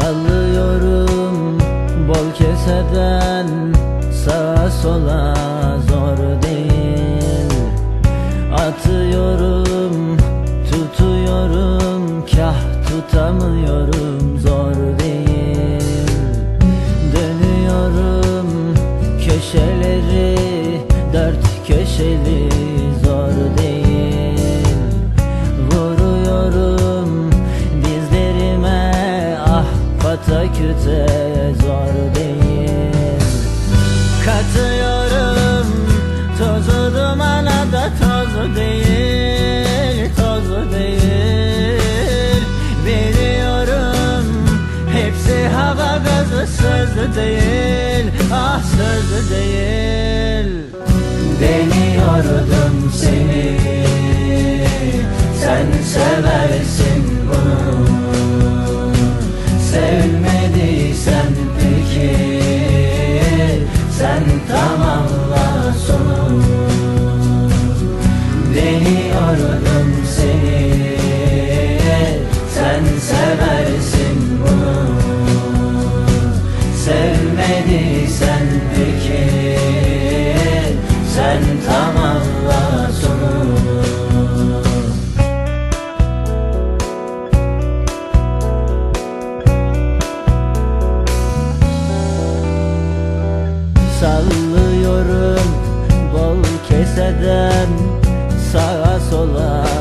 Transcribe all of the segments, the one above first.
Sallıyorum bol keseden Sağa sola zor değil. Atıyorum tutuyorum kah tutamıyorum. Değil. Katıyorum tozu dumana da toz Biliyorum hepsi hava gazı söz değil. Ah söz değil. Deniyordum seni. Sen seversin bunu. Sevmediysen Deniyordum seni. Sen seversin bunu. Sevmediysen peki? Sen tamamla sonu. Sallıyorum bol keseden Sağa sola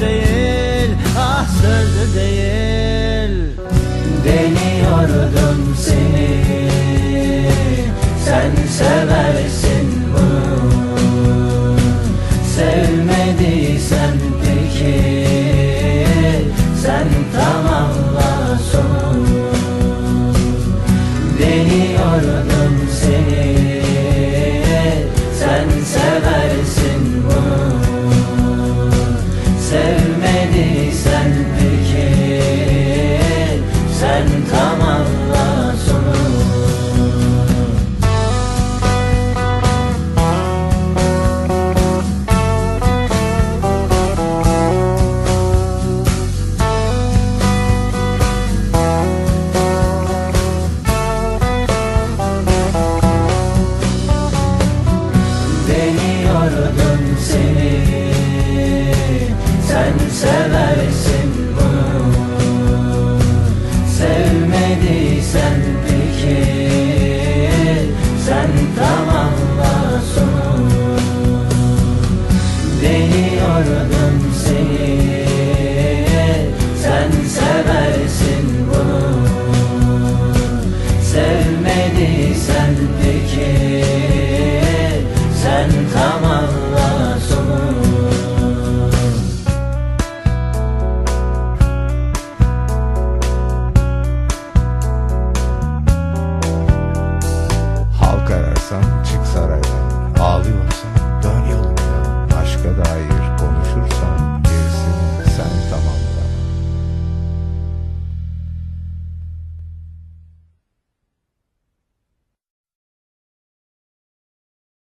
değil Ah söz değil Sevmediysen peki? Sen tamamla sonu. Deniyordum seni Sen seversin bunu. Sevmediysen peki? Sen tamamla sonu. Deniyordum seni. Sen seversin bunu. Sevmediysen peki Ararsan çık saraydan Ağlıyorsan